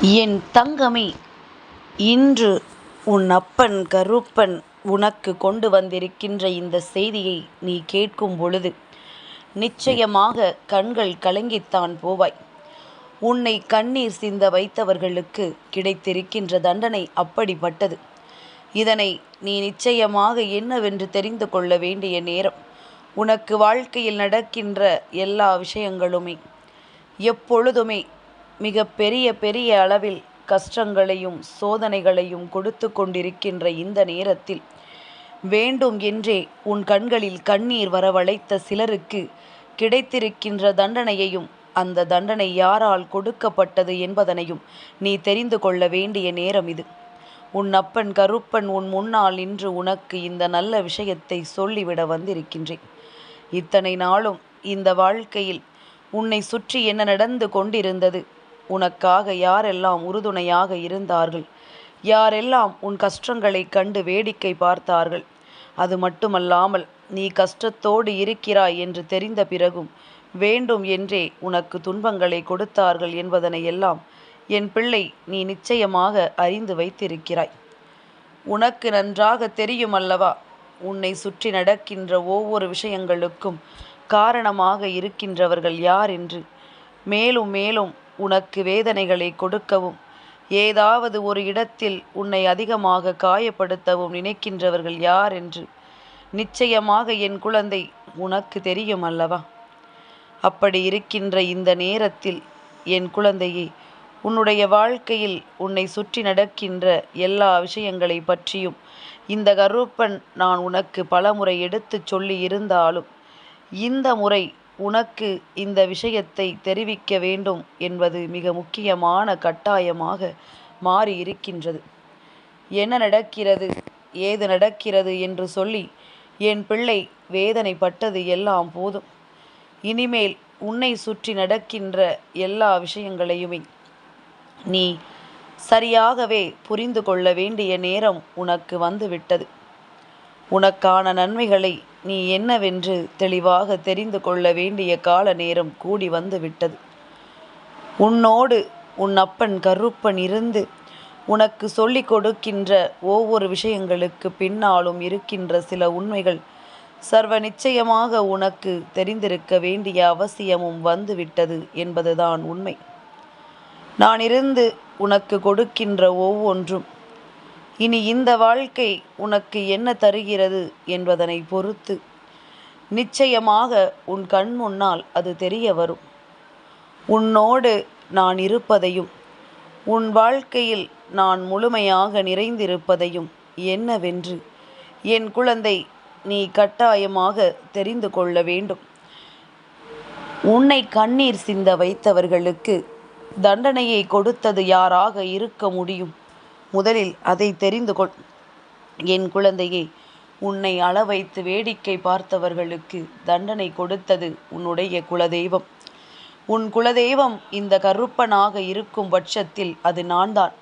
என் தங்கமே இன்று உன் அப்பன் கருப்பன் உனக்கு கொண்டு வந்திருக்கின்ற இந்த செய்தியை நீ கேட்கும் பொழுது நிச்சயமாக கண்கள் கலங்கித்தான் போவாய். உன்னை கண்ணீர் சிந்த வைத்தவர்களுக்கு கிடைத்திருக்கின்ற தண்டனை அப்படிப்பட்டது. இதனை நீ நிச்சயமாக என்னவென்று தெரிந்து கொள்ள வேண்டிய நேரம். உனக்கு வாழ்க்கையில் நடக்கின்ற எல்லா விஷயங்களுமே எப்பொழுதுமே மிக பெரிய பெரிய அளவில் கஷ்டங்களையும் சோதனைகளையும் கொடுத்து கொண்டிருக்கின்ற இந்த நேரத்தில் வேண்டும் என்றே உன் கண்களில் கண்ணீர் வரவழைத்த சிலருக்கு கிடைத்திருக்கின்ற தண்டனையையும் அந்த தண்டனை யாரால் கொடுக்கப்பட்டது என்பதனையும் நீ தெரிந்து கொள்ள வேண்டிய நேரம் இது. உன் அப்பன் கருப்பன் உன் முன்னால் நின்று உனக்கு இந்த நல்ல விஷயத்தை சொல்லிவிட வந்திருக்கின்றேன். இத்தனை நாளும் இந்த வாழ்க்கையில் உன்னை சுற்றி என்ன நடந்து கொண்டிருந்தது? உனக்காக யாரெல்லாம் உறுதுணையாக இருந்தார்கள்? யாரெல்லாம் உன் கஷ்டங்களை கண்டு வேடிக்கை பார்த்தார்கள்? அது மட்டுமல்லாமல் நீ கஷ்டத்தோடு இருக்கிறாய் என்று தெரிந்த பிறகும் வேண்டும் என்றே உனக்கு துன்பங்களை கொடுத்தார்கள் என்பதனை எல்லாம் என் பிள்ளை நீ நிச்சயமாக அறிந்து வைத்திருக்கிறாய். உனக்கு நன்றாக தெரியும் அல்லவா உன்னை சுற்றி நடக்கின்ற ஒவ்வொரு விஷயங்களுக்கும் காரணமாக இருக்கின்றவர்கள் யார் என்று? மேலும் மேலும் உனக்கு வேதனைகளை கொடுக்கவும். ஏதாவது ஒரு இடத்தில் உன்னை அதிகமாக காயப்படுத்தவும் நினைக்கின்றவர்கள் யார் என்று. நிச்சயமாக என் குழந்தை உனக்கு தெரியும் அல்லவா? அப்படி இருக்கின்ற இந்த நேரத்தில் என் குழந்தையே உன்னுடைய வாழ்க்கையில் உன்னை சுற்றி நடக்கின்ற எல்லா விஷயங்களை பற்றியும் இந்த கருப்பன் நான் உனக்கு பலமுறை எடுத்துச் சொல்லி இருந்தாலும் இந்த முறை உனக்கு இந்த விஷயத்தை தெரிவிக்க வேண்டும் என்பது மிக முக்கியமான கட்டாயமாக மாறி இருக்கின்றது என்ன நடக்கிறது? ஏது நடக்கிறது என்று சொல்லி என் பிள்ளை வேதனைப்பட்டது எல்லாம் போதும். இனிமேல் உன்னை சுற்றி நடக்கின்ற எல்லா விஷயங்களையுமே நீ சரியாகவே புரிந்து கொள்ள வேண்டிய நேரம் உனக்கு வந்துவிட்டது. உனக்கான நன்மைகளை நீ என்னவென்று தெளிவாக தெரிந்து கொள்ள வேண்டிய கால நேரம் கூடி வந்து விட்டது உன்னோடு உன் அப்பன் கருப்பன் இருந்து உனக்கு சொல்லிக் கொடுக்கின்ற ஒவ்வொரு விஷயங்களுக்கு பின்னாலும் இருக்கின்ற சில உண்மைகள் சர்வ நிச்சயமாக உனக்கு தெரிந்திருக்க வேண்டிய அவசியமும் வந்துவிட்டது என்பதுதான் உண்மை. நான் இருந்து உனக்கு கொடுக்கின்ற ஒவ்வொன்றும் இனி இந்த வாழ்க்கை உனக்கு என்ன தருகிறது என்பதனை பொறுத்து. நிச்சயமாக உன் கண் முன்னால் அது தெரிய வரும். உன்னோடு நான் இருப்பதையும் உன் வாழ்க்கையில் நான் முழுமையாக நிறைந்திருப்பதையும் என்னவென்று என் குழந்தை நீ கட்டாயமாக தெரிந்து கொள்ள வேண்டும். உன்னை கண்ணீர் சிந்த வைத்தவர்களுக்கு தண்டனையை கொடுத்தது யாராக இருக்க முடியும்? முதலில் அதை தெரிந்து கொள். என் குழந்தையே உன்னை அள வைத்து வேடிக்கை பார்த்தவர்களுக்கு தண்டனை கொடுத்தது உன்னுடைய குலதெய்வம். உன் குலதெய்வம் இந்த கருப்பனாக இருக்கும் பட்சத்தில் அது நான்தான்.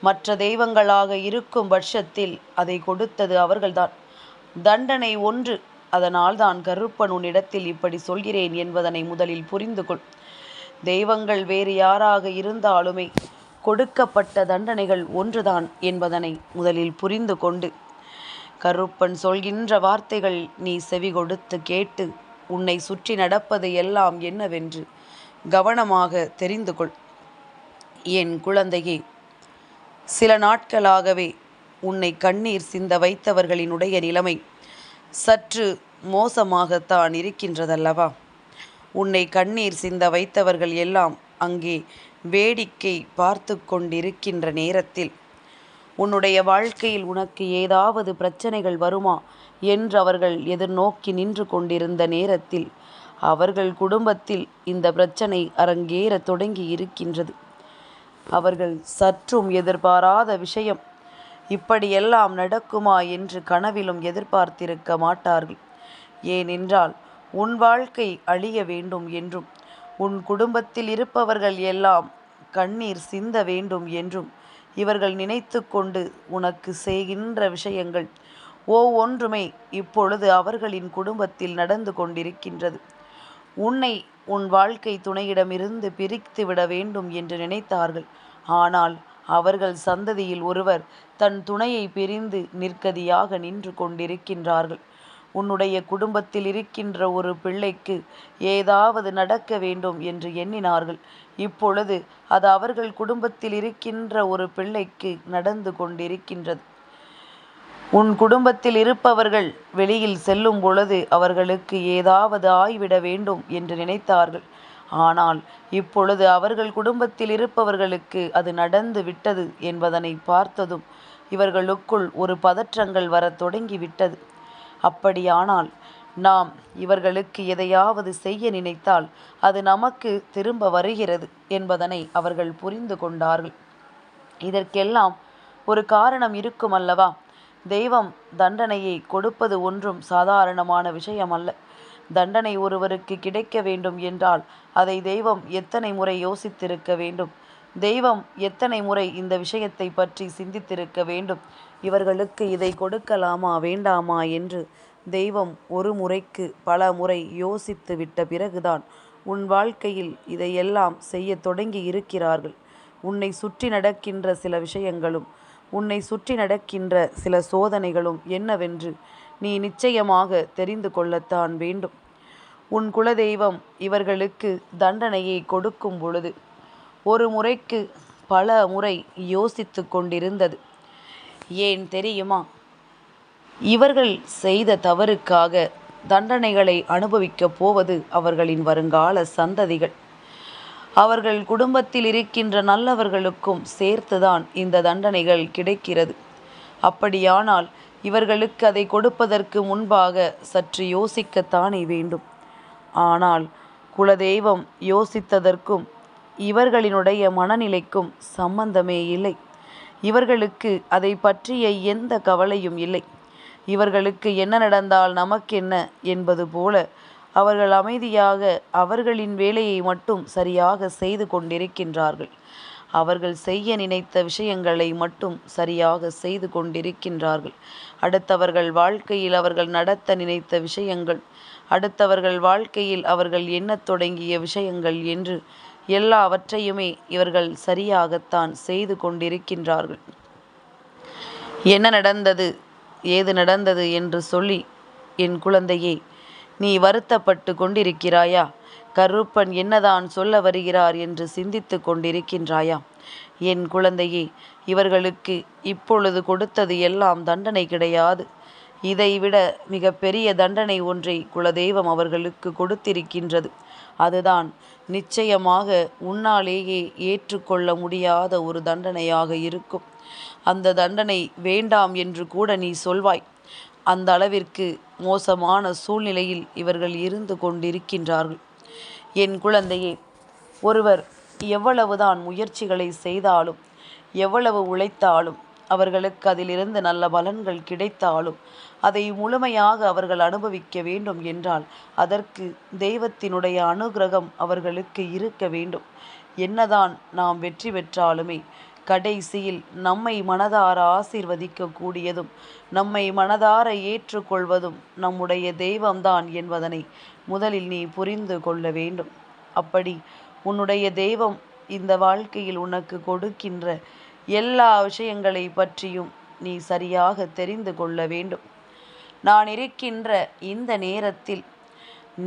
மற்ற தெய்வங்களாக இருக்கும் பட்சத்தில் அதை கொடுத்தது அவர்கள்தான். தண்டனை ஒன்று. அதனால் தான் கருப்பன் உன்னிடத்தில் இப்படி சொல்கிறேன் என்பதனை முதலில் புரிந்து கொள். தெய்வங்கள் வேறு யாராக இருந்தாலுமே கொடுக்கப்பட்ட தண்டனைகள் ஒன்றுதான் என்பதனை முதலில் புரிந்து கொண்டு கருப்பன் சொல்கின்ற வார்த்தைகள் நீ செவி கொடுத்து கேட்டு உன்னை சுற்றி நடப்பது எல்லாம் என்னவென்று கவனமாக தெரிந்து கொள். என் குழந்தையே சில நாட்களாகவே உன்னை கண்ணீர் சிந்த வைத்தவர்களினுடைய நிலைமை சற்று மோசமாகத்தான் இருக்கின்றதல்லவா? உன்னை கண்ணீர் சிந்த வைத்தவர்கள் எல்லாம் அங்கே வேடிக்கை பார்த்து கொண்டிருக்கின்ற நேரத்தில் உன்னுடைய வாழ்க்கையில் உனக்கு ஏதாவது பிரச்சனைகள் வருமா? என்று அவர்கள் எதிர்நோக்கி நின்று கொண்டிருந்த நேரத்தில் அவர்கள் குடும்பத்தில் இந்த பிரச்சனை அரங்கேற தொடங்கி இருக்கின்றது. அவர்கள் சற்றும் எதிர்பாராத விஷயம் இப்படியெல்லாம் நடக்குமா? என்று கனவிலும் எதிர்பார்த்திருக்க மாட்டார்கள். ஏனென்றால் உன் வாழ்க்கை அழிய வேண்டும் என்றும் உன் குடும்பத்தில் இருப்பவர்கள் எல்லாம் கண்ணீர் சிந்த வேண்டும் என்றும் இவர்கள் நினைத்து கொண்டு உனக்கு செய்கின்ற விஷயங்கள் ஒவ்வொன்றுமே இப்பொழுது அவர்களின் குடும்பத்தில் நடந்து கொண்டிருக்கின்றது. உன்னை உன் வாழ்க்கை துணையிடமிருந்து பிரித்து விட வேண்டும் என்று நினைத்தார்கள். ஆனால் அவர்கள் சந்ததியில் ஒருவர் தன் துணையை பிரிந்து நிற்கதியாக நின்று கொண்டிருக்கின்றார்கள். உன்னுடைய குடும்பத்தில் இருக்கின்ற ஒரு பிள்ளைக்கு ஏதாவது நடக்க வேண்டும் என்று எண்ணினார்கள். இப்பொழுது அது அவர்கள் குடும்பத்தில் இருக்கின்ற ஒரு பிள்ளைக்கு நடந்து கொண்டிருக்கின்றது. உன் குடும்பத்தில் இருப்பவர்கள் வெளியில் செல்லும் பொழுது அவர்களுக்கு ஏதாவது ஆய்விட வேண்டும் என்று நினைத்தார்கள். ஆனால் இப்பொழுது அவர்கள் குடும்பத்தில் இருப்பவர்களுக்கு அது நடந்து விட்டது என்பதனை பார்த்ததும் இவர்களுக்குள் ஒரு பதற்றங்கள் வரத் தொடங்கிவிட்டது. அப்படியானால் நாம் இவர்களுக்கு எதையாவது செய்ய நினைத்தால் அது நமக்கு திரும்ப வருகிறது என்பதனை அவர்கள் புரிந்து கொண்டார்கள். இதற்கெல்லாம் ஒரு காரணம் இருக்கும் அல்லவா தெய்வம் தண்டனையை கொடுப்பது ஒன்றும் சாதாரணமான விஷயம் அல்ல தண்டனை ஒருவருக்கு கிடைக்க வேண்டும் என்றால் அதை தெய்வம் எத்தனை முறை யோசித்திருக்க வேண்டும்? தெய்வம் எத்தனை முறை இந்த விஷயத்தை பற்றி சிந்தித்திருக்க வேண்டும்? இவர்களுக்கு இதை கொடுக்கலாமா வேண்டாமா என்று தெய்வம் ஒரு முறைக்கு பல முறை யோசித்து விட்ட பிறகுதான் உன் வாழ்க்கையில் இதையெல்லாம் செய்ய தொடங்கி இருக்கிறார்கள். உன்னை சுற்றி நடக்கின்ற சில விஷயங்களும் உன்னை சுற்றி நடக்கின்ற சில சோதனைகளும் என்னவென்று நீ நிச்சயமாக தெரிந்து கொள்ளத்தான் வேண்டும். உன் குலதெய்வம் இவர்களுக்கு தண்டனையை கொடுக்கும் பொழுது ஒரு முறைக்கு பல முறை யோசித்து கொண்டிருந்தது. ஏன் தெரியுமா? இவர்கள் செய்த தவறுக்காக தண்டனைகளை அனுபவிக்கப் போவது அவர்களின் வருங்கால சந்ததிகள். அவர்கள் குடும்பத்தில் இருக்கின்ற நல்லவர்களுக்கும் சேர்த்துதான் இந்த தண்டனைகள் கிடைக்கிறது. அப்படியானால் இவர்களுக்கு அதை கொடுப்பதற்கு முன்பாக சற்று யோசிக்கத்தானே வேண்டும். ஆனால் குலதெய்வம் யோசித்ததற்கும் இவர்களினுடைய மனநிலைக்கும் சம்பந்தமே இல்லை. இவர்களுக்கு அதை பற்றிய எந்த கவலையும் இல்லை. இவர்களுக்கு என்ன நடந்தால் நமக்கென்ன என்பது போல அவர்கள் அமைதியாக அவர்களின் வேலையை மட்டும் சரியாக செய்து கொண்டிருக்கின்றார்கள். அவர்கள் செய்ய நினைத்த விஷயங்களை மட்டும் சரியாக செய்து கொண்டிருக்கின்றார்கள். அடுத்தவர்கள் வாழ்க்கையில் அவர்கள் நடத்த நினைத்த விஷயங்கள் அடுத்தவர்கள் வாழ்க்கையில் அவர்கள் எண்ணத் தொடங்கிய விஷயங்கள் என்று எல்லாவற்றையுமே இவர்கள் சரியாகத்தான் செய்து கொண்டிருக்கின்றார்கள். என்ன நடந்தது? ஏது நடந்தது என்று சொல்லி என் குழந்தையே நீ வருத்தப்பட்டு கொண்டிருக்கிறாயா? கருப்பன் என்னதான் சொல்ல வருகிறார் என்று சிந்தித்து கொண்டிருக்கின்றாயா? என் குழந்தையே இவர்களுக்கு இப்பொழுது கொடுத்தது எல்லாம் தண்டனை கிடையாது. இதைவிட மிக பெரிய தண்டனை ஒன்றை குலதெய்வம் அவர்களுக்கு கொடுத்திருக்கின்றது. அதுதான் நிச்சயமாக உன்னாலேயே ஏற்றுக்கொள்ள முடியாத ஒரு தண்டனையாக இருக்கும். அந்த தண்டனை வேண்டாம் என்று கூட நீ சொல்வாய். அந்த அளவிற்கு மோசமான சூழ்நிலையில் இவர்கள் இருந்து கொண்டிருக்கின்றார்கள். என் குழந்தையே ஒருவர் எவ்வளவுதான் முயற்சிகளை செய்தாலும் எவ்வளவு உழைத்தாலும் அவர்களுக்கு அதிலிருந்து நல்ல பலன்கள் கிடைத்தாலும் அதை முழுமையாக அவர்கள் அனுபவிக்க வேண்டும் என்றால் அதற்கு தெய்வத்தினுடைய அனுகிரகம் அவர்களுக்கு இருக்க வேண்டும். என்னதான் நாம் வெற்றி பெற்றாலுமே கடைசியில் நம்மை மனதார ஆசிர்வதிக்கக்கூடியதும் நம்மை மனதார ஏற்றுக்கொள்வதும் நம்முடைய தெய்வம்தான் என்பதனை முதலில் நீ புரிந்து கொள்ள வேண்டும். அப்படி உன்னுடைய தெய்வம் இந்த வாழ்க்கையில் உனக்கு கொடுக்கின்ற எல்லா விஷயங்களை பற்றியும் நீ சரியாக தெரிந்து கொள்ள வேண்டும். நான் இருக்கின்ற இந்த நேரத்தில்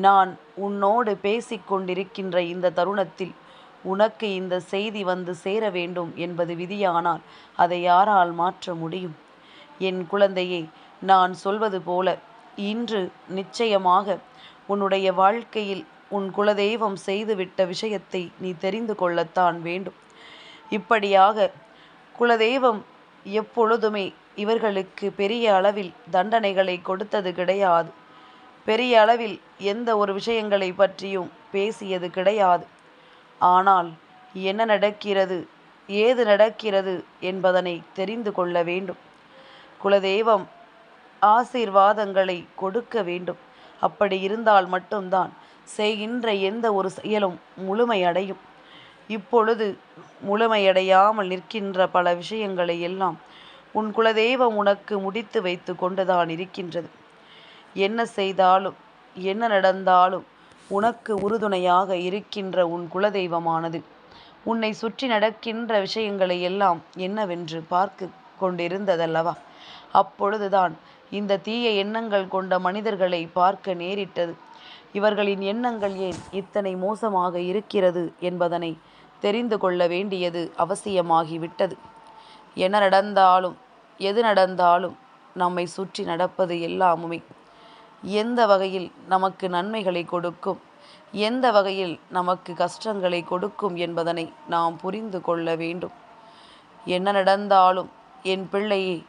நான் உன்னோடு பேசிக்கொண்டிருக்கின்ற இந்த தருணத்தில் உனக்கு இந்த செய்தி வந்து சேர வேண்டும் என்பது விதியானால் அதை யாரால் மாற்ற முடியும்? என் குழந்தையே நான் சொல்வது போல இன்று நிச்சயமாக உன்னுடைய வாழ்க்கையில் உன் குலதெய்வம் செய்துவிட்ட விஷயத்தை நீ தெரிந்து கொள்ளத்தான் வேண்டும். இப்படியாக குலதெய்வம் எப்பொழுதுமே இவர்களுக்கு பெரிய அளவில் தண்டனைகளை கொடுத்தது கிடையாது. பெரிய அளவில் எந்த ஒரு விஷயங்களை பற்றியும் பேசியது கிடையாது. ஆனால் என்ன நடக்கிறது ஏது நடக்கிறது என்பதனை தெரிந்து கொள்ள வேண்டும். குலதெய்வம் ஆசீர்வாதங்களை கொடுக்க வேண்டும். அப்படி இருந்தால் மட்டும்தான் செய்கின்ற எந்த ஒரு செயலும் முழுமையடையும். இப்பொழுது முழுமையடையாமல் நிற்கின்ற பல விஷயங்களை எல்லாம் உன் குலதெய்வம் உனக்கு முடித்து வைத்து கொண்டுதான் இருக்கின்றது. என்ன செய்தாலும் என்ன நடந்தாலும் உனக்கு உறுதுணையாக இருக்கின்ற உன் குலதெய்வமானது. உன்னை சுற்றி நடக்கின்ற விஷயங்களை எல்லாம் என்னவென்று பார்த்து கொண்டிருந்ததல்லவா? அப்பொழுதுதான் இந்த தீய எண்ணங்கள் கொண்ட மனிதர்களை பார்க்க நேரிட்டது. இவர்களின் எண்ணங்கள் ஏன் இத்தனை மோசமாக இருக்கிறது என்பதனை தெரிந்து கொள்ள வேண்டியது அவசியமாகிவிட்டது. என்ன நடந்தாலும் எது நடந்தாலும் நம்மை சுற்றி நடப்பது எல்லாமுமே. எந்த வகையில் நமக்கு நன்மைகளை கொடுக்கும் எந்த வகையில் நமக்கு கஷ்டங்களை கொடுக்கும் என்பதனை நாம் புரிந்து கொள்ள வேண்டும். என்ன நடந்தாலும் என் பிள்ளையே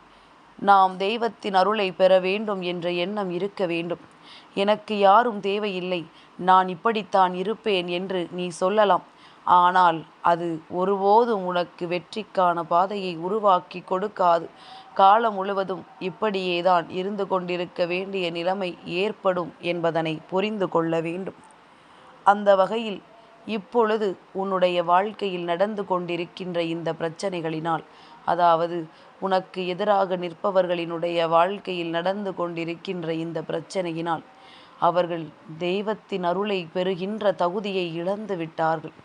நாம் தெய்வத்தின் அருளை பெற வேண்டும் என்ற எண்ணம் இருக்க வேண்டும். எனக்கு யாரும் தேவையில்லை நான் இப்படித்தான் இருப்பேன் என்று நீ சொல்லலாம். ஆனால் அது ஒருபோதும் உனக்கு வெற்றிக்கான பாதையை உருவாக்கி கொடுக்காது. காலம் முழுவதும் இப்படியேதான் இருந்து கொண்டிருக்க வேண்டிய நிலைமை ஏற்படும் என்பதனை புரிந்து கொள்ள வேண்டும். அந்த வகையில் இப்பொழுது உன்னுடைய வாழ்க்கையில் நடந்து கொண்டிருக்கின்ற இந்த பிரச்சனைகளினால் அதாவது உனக்கு எதிராக நிற்பவர்களினுடைய வாழ்க்கையில் நடந்து கொண்டிருக்கின்ற இந்த பிரச்சனையினால் அவர்கள் தெய்வத்தின் அருளை பெறுகின்ற தகுதியை இழந்து விட்டார்கள்.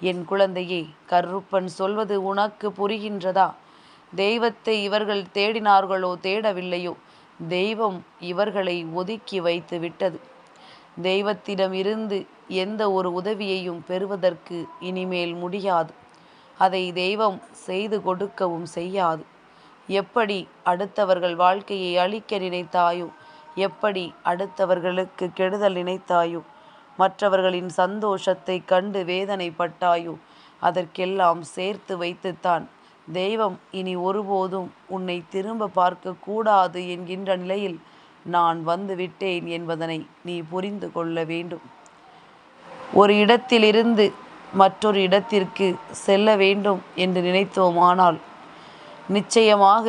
என் குழந்தையே கருப்பன் சொல்வது உனக்கு புரிகின்றதா? தெய்வத்தை இவர்கள் தேடினார்களோ தேடவில்லையோ? தெய்வம் இவர்களை ஒதுக்கி வைத்து விட்டது. தெய்வத்திடம் இருந்து எந்த ஒரு உதவியையும் பெறுவதற்கு இனிமேல் முடியாது. அதை தெய்வம் செய்து கொடுக்கவும் செய்யாது. எப்படி அடுத்தவர்கள் வாழ்க்கையை அழிக்க நினைத்தாயோ எப்படி அடுத்தவர்களுக்கு கெடுதல் நினைத்தாயோ மற்றவர்களின் சந்தோஷத்தை கண்டு வேதனைப்பட்டாயோ? அதற்கெல்லாம் சேர்த்து வைத்துத்தான். தெய்வம் இனி ஒருபோதும் உன்னை திரும்ப பார்க்க கூடாது என்கின்ற நிலையில் நான் வந்து விட்டேன் என்பதனை நீ புரிந்து கொள்ள வேண்டும். ஒரு இடத்திலிருந்து மற்றொரு இடத்திற்கு செல்ல வேண்டும் என்று நினைத்தோமானால் நிச்சயமாக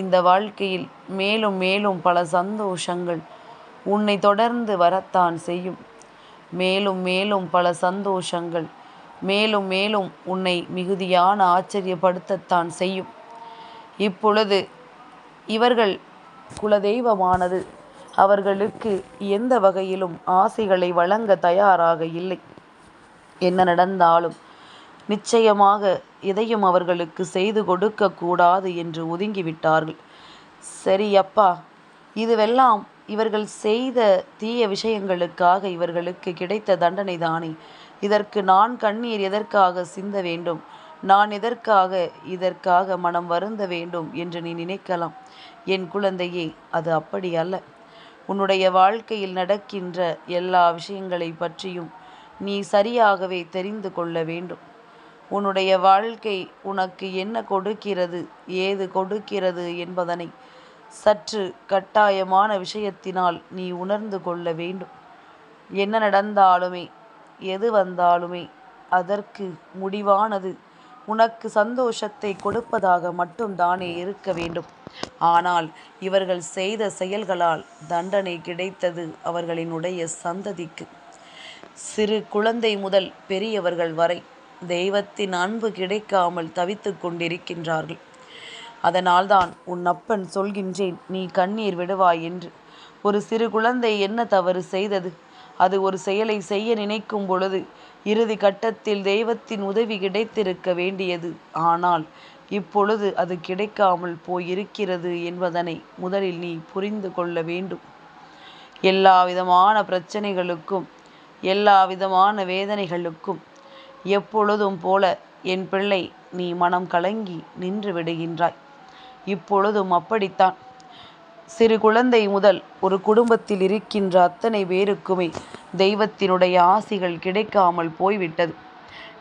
இந்த வாழ்க்கையில் மேலும் மேலும் பல சந்தோஷங்கள் உன்னை தொடர்ந்து வரத்தான் செய்யும். மேலும் மேலும் பல சந்தோஷங்கள். மேலும் மேலும் உன்னை மிகுதியான ஆச்சரியப்படுத்தத்தான் செய்யும். இப்பொழுது இவர்கள் குலதெய்வமானது. அவர்களுக்கு எந்த வகையிலும் ஆசைகளை வழங்க தயாராக இல்லை. என்ன நடந்தாலும் நிச்சயமாக எதையும் அவர்களுக்கு செய்து கொடுக்க கூடாது என்று ஒதுங்கிவிட்டார்கள். சரி அப்பா இதுவெல்லாம் இவர்கள் செய்த தீய விஷயங்களுக்காக இவர்களுக்கு கிடைத்த தண்டனை தானே. இதற்கு நான் கண்ணீர் எதற்காக சிந்த வேண்டும்? நான் எதற்காக இதற்காக மனம் வருந்த வேண்டும் என்று நீ நினைக்கலாம். என் குழந்தையே அது அப்படி அல்ல. உன்னுடைய வாழ்க்கையில் நடக்கின்ற எல்லா விஷயங்களை பற்றியும் நீ சரியாகவே தெரிந்து கொள்ள வேண்டும். உன்னுடைய வாழ்க்கை உனக்கு என்ன கொடுக்கிறது ஏது கொடுக்கிறது என்பதனை சற்று கட்டாயமான விஷயத்தினால் நீ உணர்ந்து கொள்ள வேண்டும். என்ன நடந்தாலுமே எது வந்தாலுமே அதற்கு முடிவானது உனக்கு சந்தோஷத்தை கொடுப்பதாக மட்டும்தானே இருக்க வேண்டும். ஆனால் இவர்கள் செய்த செயல்களால் தண்டனை கிடைத்தது அவர்களினுடைய சந்ததிக்கு. சிறு குழந்தை முதல் பெரியவர்கள் வரை தெய்வத்தின் அன்பு கிடைக்காமல் தவித்து கொண்டிருக்கின்றார்கள். அதனால்தான் உன் அப்பன் சொல்கின்றேன் நீ கண்ணீர் விடுவாய் என்று. ஒரு சிறு குழந்தை என்ன தவறு செய்தது? அது ஒரு செயலை செய்ய நினைக்கும் பொழுது இறுதி கட்டத்தில் தெய்வத்தின் உதவி கிடைத்திருக்க வேண்டியது. ஆனால் இப்பொழுது அது கிடைக்காமல் போயிருக்கிறது என்பதனை முதலில் நீ புரிந்து கொள்ள வேண்டும். எல்லா விதமான பிரச்சனைகளுக்கும் எல்லா விதமான வேதனைகளுக்கும் எப்பொழுதும் போல என் பிள்ளை நீ மனம் கலங்கி நின்று விடுகின்றாய். இப்பொழுதும் அப்படித்தான். சிறு குழந்தை முதல் ஒரு குடும்பத்தில் இருக்கின்ற அத்தனை பேருக்குமே தெய்வத்தினுடைய ஆசிகள் கிடைக்காமல் போய்விட்டது.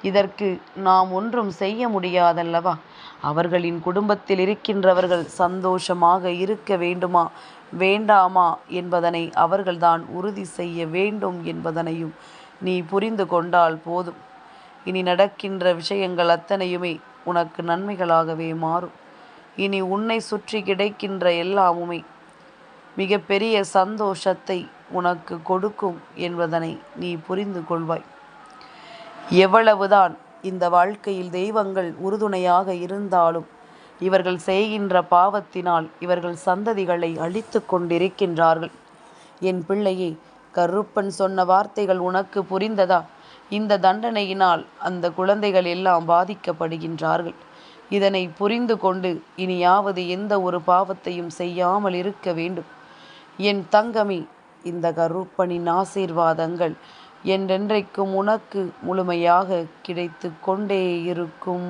இதற்கு நாம் ஒன்றும் செய்ய முடியாதல்லவா? அவர்களின் குடும்பத்தில் இருக்கின்றவர்கள் சந்தோஷமாக இருக்க வேண்டுமா? வேண்டாமா என்பதனை அவர்கள்தான் உறுதி செய்ய வேண்டும் என்பதனையும் நீ புரிந்து கொண்டால் போதும். இனி நடக்கின்ற விஷயங்கள் அத்தனையுமே உனக்கு நன்மைகளாகவே மாறும். இனி உன்னை சுற்றி கிடைக்கின்ற எல்லாமுமே மிகப்பெரிய சந்தோஷத்தை உனக்கு கொடுக்கும் என்பதனை நீ புரிந்து கொள்வாய். எவ்வளவுதான் இந்த வாழ்க்கையில் தெய்வங்கள் உறுதுணையாக இருந்தாலும் இவர்கள் செய்கின்ற பாவத்தினால் இவர்கள் சந்ததிகளை அழித்து கொண்டிருக்கின்றார்கள். என் பிள்ளையே கருப்பன் சொன்ன வார்த்தைகள் உனக்கு புரிந்ததா? இந்த தண்டனையினால் அந்த குழந்தைகள் எல்லாம் பாதிக்கப்படுகின்றார்கள். இதனை புரிந்து கொண்டு இனியாவது எந்த ஒரு பாவத்தையும் செய்யாமல் இருக்க வேண்டும். என் தங்கமே இந்த கருப்பனின் ஆசீர்வாதங்கள் என்றென்றைக்கும் உனக்கு முழுமையாக கிடைத்து கொண்டே இருக்கும்.